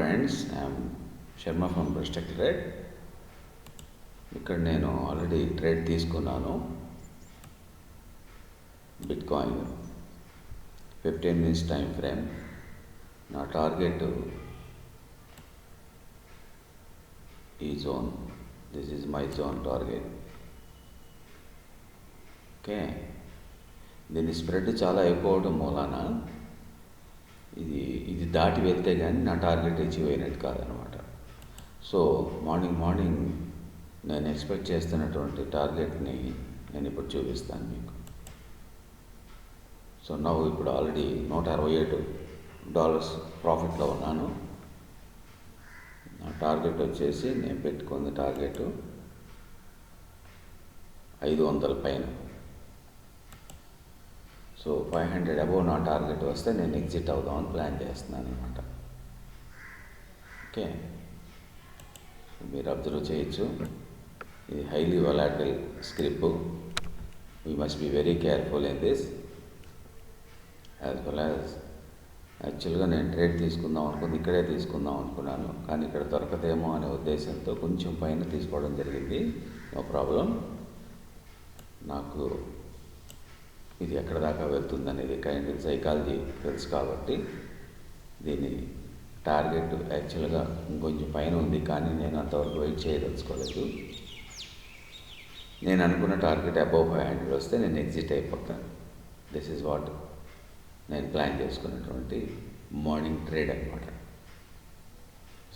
Friends I'm Sharma from బ్రెస్టెక్ trade ఇక్కడ నేను ఆల్రెడీ ట్రేడ్ తీసుకున్నాను. Bitcoin fifteen minutes time frame నా టార్గెట్ ఈ zone this is my zone target okay దీని స్ప్రెడ్ చాలా ఎక్కువ అవడం మూలాన ఇది ఇది దాటి వెళ్తే కానీ నా టార్గెట్ అచీవ్ అయినట్టు కాదనమాట. సో మార్నింగ్ మార్నింగ్ నేను ఎక్స్పెక్ట్ చేస్తున్నటువంటి టార్గెట్ని నేను ఇప్పుడు చూపిస్తాను మీకు. సో నవ్వు ఇప్పుడు ఆల్రెడీ నూట అరవై ఏడు డాలర్స్ ప్రాఫిట్లో ఉన్నాను. నా టార్గెట్ వచ్చేసి నేను పెట్టుకుంది టార్గెట్ ఐదు వందల పైన. సో ఫైవ్ హండ్రెడ్ అబోవ్ నా టార్గెట్ వస్తే నేను ఎగ్జిట్ అవుదామని ప్లాన్ చేస్తున్నాను అనమాట ఓకే మీరు అబ్జర్వ్ చేయొచ్చు. ఇది highly volatile script we must be very careful in this as well as యాక్చువల్గా నేను ట్రేడ్ తీసుకుందాం అనుకుంది ఇక్కడే తీసుకుందాం అనుకున్నాను. కానీ ఇక్కడ దొరకదేమో అనే ఉద్దేశంతో కొంచెం పైన తీసుకోవడం జరిగింది. నో ప్రాబ్లం నాకు ఇది ఎక్కడ దాకా వెళ్తుంది అనేది కైండ్ సైకాలజీ తెలుసు కాబట్టి దీని టార్గెట్ యాక్చువల్గా ఇంకొంచెం పైన ఉంది కానీ నేను అంతవరకు వెయిట్ చేయదలుచుకోలేదు. నేను అనుకున్న టార్గెట్ అబౌవ్ ఫైవ్ హండ్రెడ్ వస్తే నేను ఎగ్జిట్ అయిపోతాను దిస్ ఈజ్ వాట్ నేను ప్లాన్ చేసుకున్నటువంటి మార్నింగ్ ట్రేడ్ అనమాట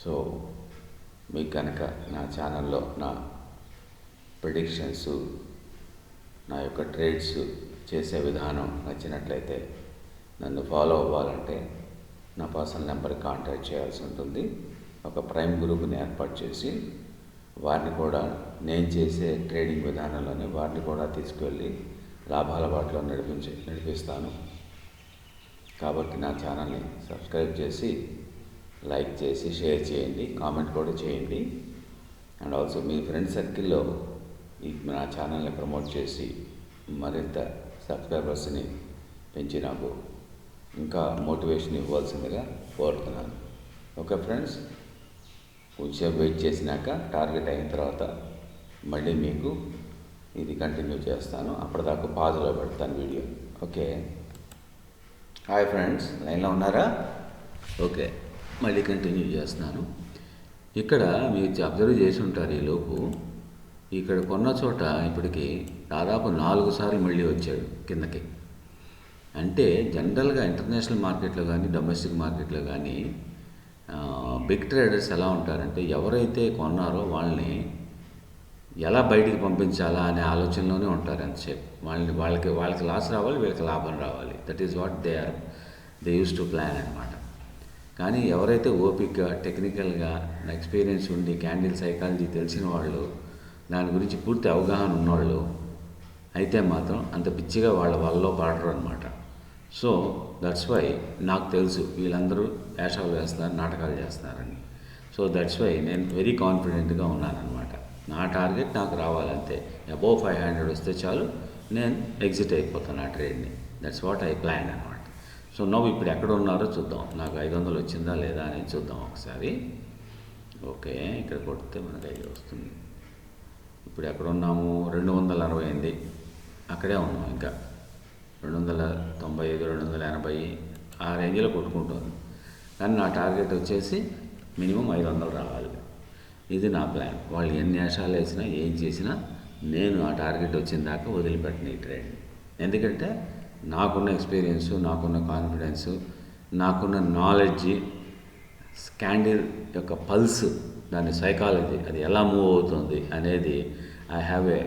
సో మీకు కనుక నా ఛానల్లో నా ప్రిడిక్షన్స్ నా యొక్క ట్రేడ్స్ చేసే విధానం నచ్చినట్లయితే నన్ను ఫాలో అవ్వాలంటే నా పర్సనల్ నెంబర్కి కాంటాక్ట్ చేయాల్సి ఉంటుంది. ఒక ప్రైమ్ గ్రూప్ని ఏర్పాటు చేసి వారిని కూడా నేను చేసే ట్రేడింగ్ విధానంలోనే వారిని కూడా తీసుకువెళ్ళి లాభాల బాటలో నడిపించి నడిపిస్తాను. కాబట్టి నా ఛానల్ని సబ్స్క్రైబ్ చేసి లైక్ చేసి షేర్ చేయండి కామెంట్ కూడా చేయండి. అండ్ ఆల్సో మీ ఫ్రెండ్ సర్కిల్లో నా ఛానల్ని ప్రమోట్ చేసి మరింత సబ్స్క్రైబర్స్ని పెంచి నాకు ఇంకా మోటివేషన్ ఇవ్వాల్సిందిగా కోరుతున్నాను. ఓకే ఫ్రెండ్స్ కొంచెం వెయిట్ చేసినాక టార్గెట్ అయిన తర్వాత మళ్ళీ మీకు ఇది కంటిన్యూ చేస్తాను. అప్పటిదాకా పాజ్లో పెడతాను వీడియో. ఓకే? హాయ్ ఫ్రెండ్స్ లైన్లో ఉన్నారా? ఓకే మళ్ళీ కంటిన్యూ చేస్తున్నాను. ఇక్కడ మీరు అబ్జర్వ్ చేసి ఉంటారు ఈలోపు ఇక్కడ కొన్న చోట ఇప్పటికి దాదాపు నాలుగు సార్లు మళ్ళీ వచ్చాడు కిందకి. అంటే జనరల్గా ఇంటర్నేషనల్ మార్కెట్లో కానీ డొమెస్టిక్ మార్కెట్లో కానీ బిగ్ ట్రేడర్స్ ఎలా ఉంటారంటే ఎవరైతే కొన్నారో వాళ్ళని ఎలా బయటికి పంపించాలా అనే ఆలోచనలోనే ఉంటారు ఎంతసేపు. వాళ్ళని వాళ్ళకి వాళ్ళకి లాస్ రావాలి వీళ్ళకి లాభం రావాలి. That is what they are they use to plan అనమాట కానీ ఎవరైతే ఓపిక్గా టెక్నికల్గా ఎక్స్పీరియన్స్ ఉండి క్యాండిల్ సైకాలజీ తెలిసిన వాళ్ళు దాని గురించి పూర్తి అవగాహన ఉన్నవాళ్ళు అయితే మాత్రం అంత పిచ్చిగా వాళ్ళ వాళ్ళలో పాడరు అనమాట సో దట్స్ వై నాకు తెలుసు వీళ్ళందరూ వేషాలు వేస్తున్నారు నాటకాలు చేస్తున్నారని. సో దట్స్ వై నేను వెరీ కాన్ఫిడెంట్గా ఉన్నానన్నమాట. నా టార్గెట్ నాకు రావాలంతే. అబోవ్ ఫైవ్ హండ్రెడ్ వస్తే చాలు నేను ఎగ్జిట్ అయిపోతాను ఆ ట్రేడ్ని దట్స్ వాట్ ఐ ప్లాన్ అనమాట సో నవ్వు ఇప్పుడు ఎక్కడ ఉన్నారో చూద్దాం. నాకు ఐదు వందలు వచ్చిందా లేదా అనేది చూద్దాం ఒకసారి. ఓకే ఇక్కడ కొడితే మనకు ఐదు వస్తుంది. ఇప్పుడు ఎక్కడ ఉన్నాము? రెండు వందల అరవై ఎనిమిది అక్కడే ఉన్నాం ఇంకా. రెండు వందల తొంభై ఐదు రెండు వందల ఎనభై ఆ రేంజ్లో కొట్టుకుంటుంది. కానీ నా టార్గెట్ వచ్చేసి మినిమం ఐదు వందలు రావాలి. ఇది నా ప్లాన్. వాళ్ళు ఎన్ని వేషాలు వేసినా ఏం చేసినా నేను ఆ టార్గెట్ వచ్చిన దాకా వదిలిపెట్టిన ఈ ట్రేడ్ ఎందుకంటే నాకున్న ఎక్స్పీరియన్స్ నాకున్న కాన్ఫిడెన్స్ నాకున్న నాలెడ్జ్ స్కాండిల్ యొక్క పల్స్ దాని సైకాలజీ అది ఎలా మూవ్ అవుతుంది అనేది I have a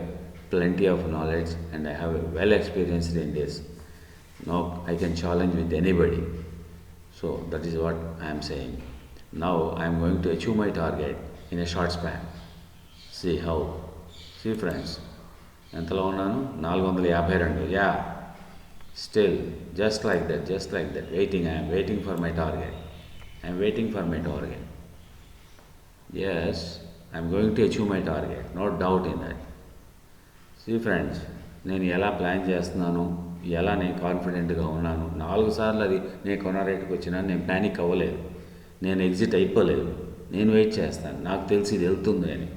plenty of knowledge and I have a well experienced in this. Now I can challenge with anybody. So that is what I am saying. Now I am going to achieve my target in a short span. See how. See friends. ఎంతలో ఉన్నాను నాలుగు వందల యాభై రెండు yeah still just like that just like that waiting I'm waiting for my target I'm waiting for my target yes I'm going to achieve my target, no doubt in that. See friends నేను ఎలా plan చేస్తున్నాను ఎలా నేను కాన్ఫిడెంట్గా ఉన్నాను నాలుగు సార్లు అది నేను కొన్న వచ్చినా నేను ప్యానిక్ అవ్వలేదు. నేను ఎగ్జిట్ అయిపోలేదు. నేను వెయిట్ చేస్తాను. నాకు తెలిసి ఇది వెళ్తుంది అని.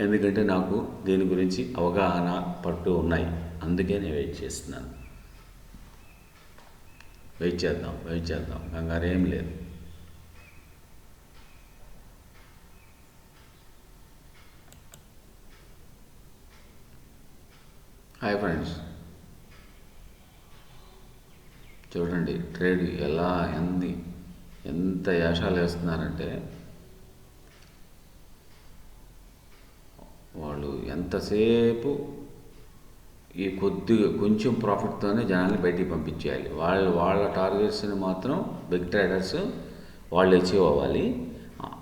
ఎందుకంటే నాకు దీని గురించి అవగాహన పట్టు ఉన్నాయి. అందుకే నేను వెయిట్ చేస్తున్నాను. వెయిట్ చేద్దాం వెయిట్ చేద్దాం. కంగారు ఏం లేదు హాయ్ ఫ్రెండ్స్ చూడండి ట్రేడ్ ఎలా ఎంది ఎంత యాషాలు వేస్తున్నారంటే వాళ్ళు ఎంతసేపు ఈ కొద్దిగా కొంచెం ప్రాఫిట్తోనే జనాల్ని బయటికి పంపించేయాలి. వాళ్ళు వాళ్ళ టార్గెట్స్ని మాత్రం బిగ్ ట్రేడర్స్ వాళ్ళు అచీవ్ అవ్వాలి.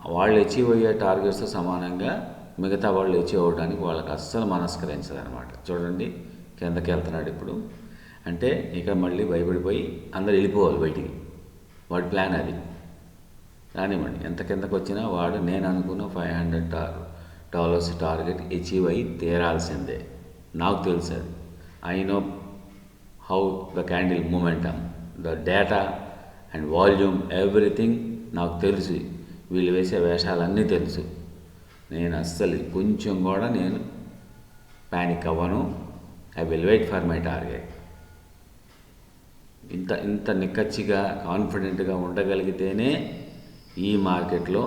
వాళ్ళు అచీవ్ అయ్యే టార్గెట్స్తో సమానంగా మిగతా వాళ్ళు అచీవ్ అవ్వడానికి వాళ్ళకి అస్సలు మనస్కరించదు అనమాట చూడండి కిందకి వెళ్తున్నాడు ఇప్పుడు. అంటే ఇక మళ్ళీ భయపడిపోయి అందరు వెళ్ళిపోవాలి బయటికి. వాడి ప్లాన్ అది. రానివ్వండి. ఎంత కిందకు వచ్చినా వాడు నేను అనుకున్న ఫైవ్ హండ్రెడ్ టార్ డాలర్స్ టార్గెట్ అచీవ్ అయ్యి తీరాల్సిందే. నాకు తెలుసు అది. I know how the candle momentum the data and volume everything నాకు తెలుసు. వీళ్ళు వేసే వేషాలన్నీ తెలుసు. నేను అస్సలు కొంచెం కూడా నేను ప్యానిక్ అవ్వను. I will wait for my target. ఇంత ఇంత నిక్కచ్చిగా కాన్ఫిడెంట్గా ఉండగలిగితేనే ఈ మార్కెట్లో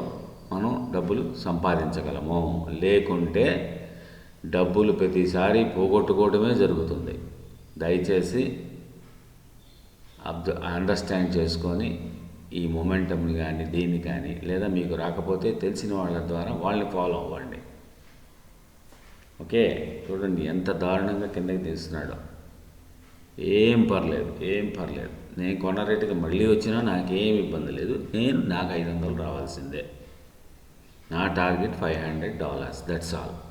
మనం డబ్బులు సంపాదించగలము. లేకుంటే డబ్బులు ప్రతిసారి పోగొట్టుకోవడమే జరుగుతుంది. దయచేసి అబ్జ అండర్స్టాండ్ చేసుకొని ఈ మొమెంటమ్ని కానీ దీన్ని కానీ లేదా మీకు రాకపోతే తెలిసిన వాళ్ళ ద్వారా వాళ్ళని ఫాలో అవ్వండి. ఓకే? చూడండి ఎంత దారుణంగా కిందకి తీస్తున్నాడో ఏం పర్లేదు ఏం పర్లేదు. నేను కొన్న రేటుకి మళ్ళీ వచ్చినా నాకేం ఇబ్బంది లేదు. నేను నాకు ఐదు వందలు రావాల్సిందే. నా target five hundred dollars that's all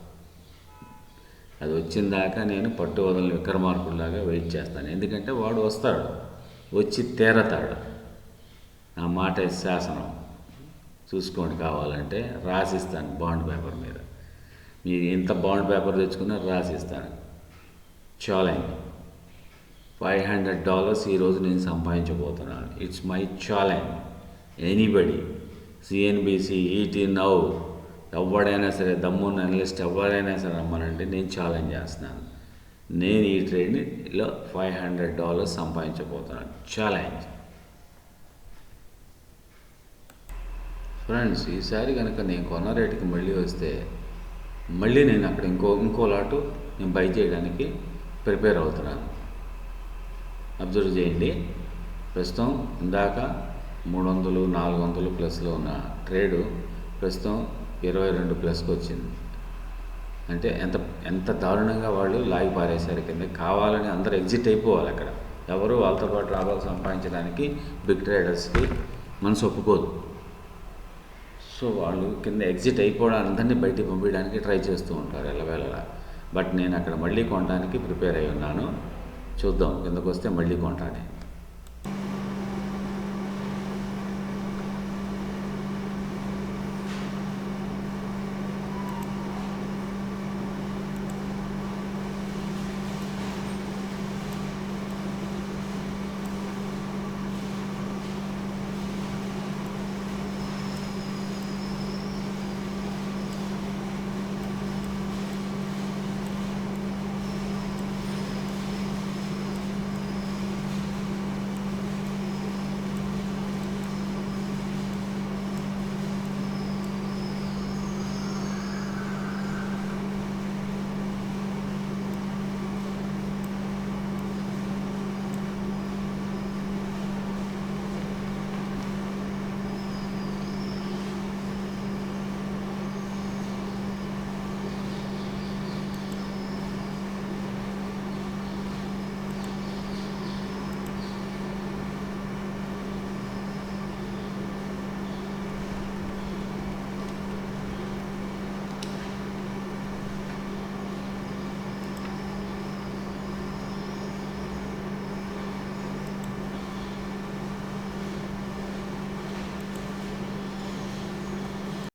అది వచ్చిన దాకా నేను పట్టు వదలని విక్రమార్కుడిలాగా వెయిట్ చేస్తాను. ఎందుకంటే వాడు వస్తాడు వచ్చి తేరతాడు. నా మాట శాసనం చూసుకోండి కావాలంటే రాసిస్తాను బాండ్ పేపర్ మీద. మీరు ఎంత బాండ్ పేపర్ తెచ్చుకున్నా రాసిస్తాను. చాలండి. ఫైవ్ హండ్రెడ్ డాలర్స్ ఈరోజు నేను సంపాదించబోతున్నాను. It's my challenge anybody CNBC ET now ఎవడైనా సరే దమ్మున్న అనలిస్ట్ ఎవరైనా సరే రమ్మనంటే నేను ఛాలెంజ్ చేస్తున్నాను. నేను ఈ ట్రేడ్లో ఫైవ్ హండ్రెడ్ డాలర్స్ సంపాదించబోతున్నాను. ఛాలెంజ్ ఫ్రెండ్స్ ఈసారి కనుక నేను కొన్న రేటుకి మళ్ళీ వస్తే మళ్ళీ నేను అక్కడ ఇంకో ఇంకో లాటు నేను బై చేయడానికి ప్రిపేర్ అవుతున్నాను. అబ్జర్వ్ చేయండి. ప్రస్తుతం ఇందాక మూడు వందలు నాలుగు వందలు ప్లస్లో ఉన్న ట్రేడు ప్రస్తుతం ఇరవై రెండు ప్లస్కి వచ్చింది. అంటే ఎంత ఎంత దారుణంగా వాళ్ళు లాగి పారేశారు కింద. కావాలని అందరు ఎగ్జిట్ అయిపోవాలి అక్కడ. ఎవరు వాళ్ళతో పాటు లాభాలు సంపాదించడానికి బిగ్ ట్రేడర్స్కి మనసు ఒప్పుకోదు. సో వాళ్ళు కింద ఎగ్జిట్ అయిపోవడానికి అందరినీ బయటికి పంపించడానికి ట్రై చేస్తూ ఉంటారు ఎల్లవేళలా. బట్ నేను అక్కడ మళ్ళీ కొనడానికి ప్రిపేర్ అయి ఉన్నాను. చూద్దాం. కిందకు వస్తే మళ్ళీ కొంటాను.